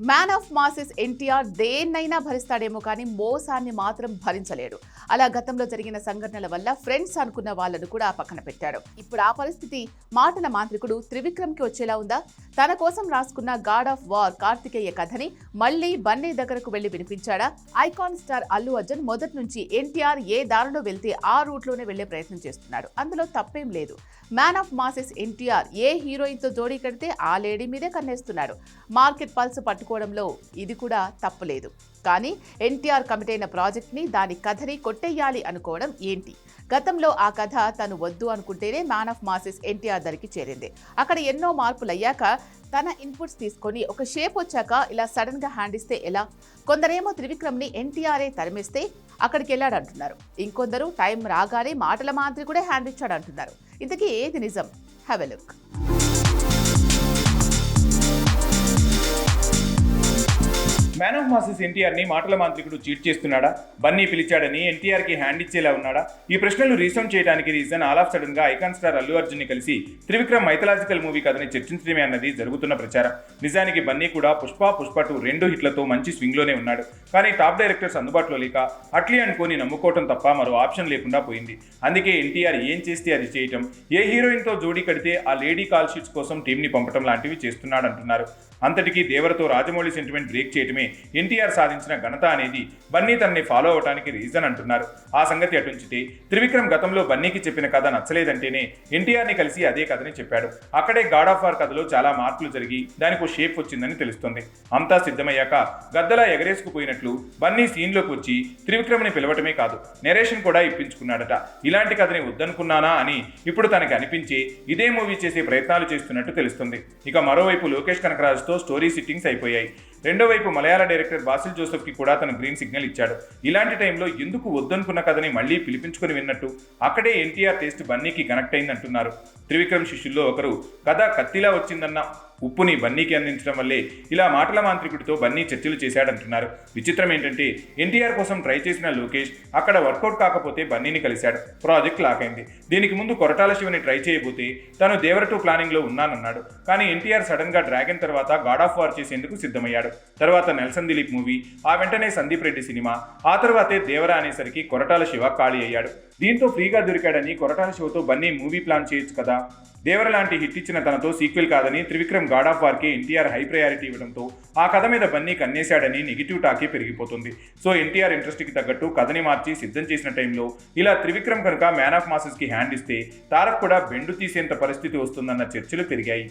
Man of masses NTR దేన్నైనా భరిస్తాడేమో కానీ మోసాన్ని మాత్రం భరించలేడు. అలా గతంలో జరిగిన సంఘటనల వల్ల ఫ్రెండ్స్ అనుకున్న వాళ్ళను కూడా పక్కన పెట్టాడు. ఇప్పుడు ఆ పరిస్థితి మాటల మాంత్రికుడు త్రివిక్రమ్కి వచ్చేలా ఉందా? తన కోసం రాసుకున్న గాడ్ ఆఫ్ వార్ కార్తికేయ కథని మళ్ళీ బన్నీ దగ్గరకు వెళ్ళి వినిపించాడా? ఐకాన్ స్టార్ అల్లు అర్జున్ మొదటి నుంచి ఎన్టీఆర్ ఏ దారిలో వెళ్తే ఆ రూట్లోనే వెళ్ళే ప్రయత్నం చేస్తున్నాడు. అందులో తప్పేం లేదు. మ్యాన్ ఆఫ్ మాసెస్ ఎన్టీఆర్ ఏ హీరోయిన్తో జోడీ కడితే ఆ లేడీ మీదే కన్నేస్తున్నాడు. మార్కెట్ పల్స్ పట్టుకోవడంలో ఇది కూడా తప్పులేదు. కానీ ఎన్టీఆర్ కమిటైన అయిన ప్రాజెక్ట్ని దాని కథని కొట్టేయాలి అనుకోవడం ఏంటి? గతంలో ఆ కథ తను వద్దు అనుకుంటేనే మ్యాన్ ఆఫ్ మాసెస్ ఎన్టీఆర్ దరికి చేరింది. అక్కడ ఎన్నో మార్పులు అయ్యాక తన ఇన్పుట్స్ తీసుకొని ఒక షేప్ వచ్చాక ఇలా సడన్గా హ్యాండ్ ఇస్తే ఎలా? కొందరేమో త్రివిక్రమ్ని ఎన్టీఆర్ఏ తరిమేస్తే అక్కడికి వెళ్ళాడు అంటున్నారు ఇంకొందరు టైం రాగానే మాటల మాదిరి కూడా హ్యాండ్ ఇచ్చాడు అంటున్నారు ఇంతకీ ఏది నిజం? Have a look man of masses ఎన్టీఆర్ని మాటల మాంత్రికుడు చీట్ చేస్తున్నాడా? బన్నీ పిలిచాడని ఎన్టీఆర్కి హ్యాండ్ ఇచ్చేలా ఉన్నాడా? ఈ ప్రశ్నలు రీసౌండ్ చేయడానికి రీజన్ ఆల్ ఆఫ్ సడన్గా ఐకాన్ స్టార్ అల్లు అర్జున్ని కలిసి త్రివిక్రమ్ మైథలాజికల్ మూవీ కథని చర్చించడమే అన్నది జరుగుతున్న ప్రచారం. నిజానికి బన్నీ కూడా పుష్ప పుష్ప టూ రెండు హిట్లతో మంచి స్వింగ్లోనే ఉన్నాడు. కానీ టాప్ డైరెక్టర్స్ అందుబాటులో లేక అట్లీ అనుకోని నమ్ముకోవటం తప్ప మరో ఆప్షన్ లేకుండా పోయింది. అందుకే ఎన్టీఆర్ ఏం చేస్తే అది చేయటం? ఏ హీరోయిన్తో జోడీ కడితే ఆ లేడీ కాల్ షీట్స్ కోసం టీం ని పంపటం లాంటివి చేస్తున్నాడంటున్నారు. అంతటికీ దేవరతో రాజమౌళి సెంటిమెంట్ బ్రేక్ చేయటమే ఎన్టీఆర్ సాధించిన ఘనత అనేది బన్నీ తనని ఫాలో అవడానికి రీజన్ అంటున్నారు. ఆ సంగతి అటుంచితే త్రివిక్రమ్ గతంలో బన్నీకి చెప్పిన కథ నచ్చలేదంటేనే ఎన్టీఆర్ని కలిసి అదే కథని చెప్పాడు. అక్కడే గాడ్ ఆఫ్ వార్ కథలో చాలా మార్పులు జరిగి దానికి షేప్ వచ్చిందని తెలుస్తుంది. అంతా సిద్ధమయ్యాక గద్దలా ఎగరేసుకుపోయినట్లు బన్నీ సీన్లోకి వచ్చి త్రివిక్రమ్ని పిలవటమే కాదు నెరేషన్ కూడా ఇప్పించుకున్నాడట. ఇలాంటి కథని వద్దనుకున్నానా అని ఇప్పుడు తనకి అనిపించి ఇదే మూవీ చేసే ప్రయత్నాలు చేస్తున్నట్టు తెలుస్తుంది. ఇక మరోవైపు లోకేష్ కనకరాజుతో స్టోరీ సిట్టింగ్స్ అయిపోయాయి. రెండో వైపు మలయాళ డైరెక్టర్ బాసిల్ జోసెఫ్కి కూడా తన గ్రీన్ సిగ్నల్ ఇచ్చాడు. ఇలాంటి టైంలో ఎందుకు వద్దనుకున్న కథని మళ్ళీ పిలిపించుకుని విన్నట్టు అక్కడే ఎన్టీఆర్ టేస్ట్ బన్నీకి కనెక్ట్ అయిందంటున్నారు. త్రివిక్రమ్ శిష్యుల్లో ఒకరు కథ కత్తిలా వచ్చిందన్న ఉప్పుని బన్నీకి అందించడం వల్లే ఇలా మాటల మాంత్రికుడితో బన్నీ చర్చలు చేశాడంటున్నారు. విచిత్రం ఏంటంటే ఎన్టీఆర్ కోసం ట్రై చేసిన లోకేష్ అక్కడ వర్కౌట్ కాకపోతే బన్నీని కలిశాడు. ప్రాజెక్ట్ లాక్ అయింది. దీనికి ముందు కొరటాల శివని ట్రై చేయబోతే తను దేవర టూ ప్లానింగ్లో ఉన్నానన్నాడు. కానీ ఎన్టీఆర్ సడన్గా డ్రాగన్ తర్వాత గాడ్ ఆఫ్ వార్ చేసేందుకు సిద్ధమయ్యాడు. తర్వాత నెల్సన్ దిలీప్ మూవీ ఆ వెంటనే సందీప్ రెడ్డి సినిమా ఆ తర్వాతే దేవర అనేసరికి కొరటాల శివ ఖాళీ అయ్యాడు. దీంతో ఫ్రీగా దొరికాడని కొరటాల శివతో బన్నీ మూవీ ప్లాన్ చేయొచ్చు కదా? దేవర లాంటి హిట్ ఇచ్చిన తనతో సీక్వెల్ కాదని త్రివిక్రమ్ గాడ్ ఆఫ్ వార్కి ఎన్టీఆర్ హై ప్రయారిటీ ఇవ్వడంతో ఆ కథ మీద బన్నీ కన్నేశాడని నెగిటివ్ టాకే పెరిగిపోతుంది. సో ఎన్టీఆర్ ఇంట్రెస్ట్కి తగ్గట్టు కథని మార్చి సిద్ధం చేసిన టైంలో ఇలా త్రివిక్రమ్ కనుక మ్యాన్ ఆఫ్ మాసెస్కి హ్యాండ్ ఇస్తే తారక్ కూడా బెండు తీసేంత పరిస్థితి వస్తుందన్న చర్చలు పెరిగాయి.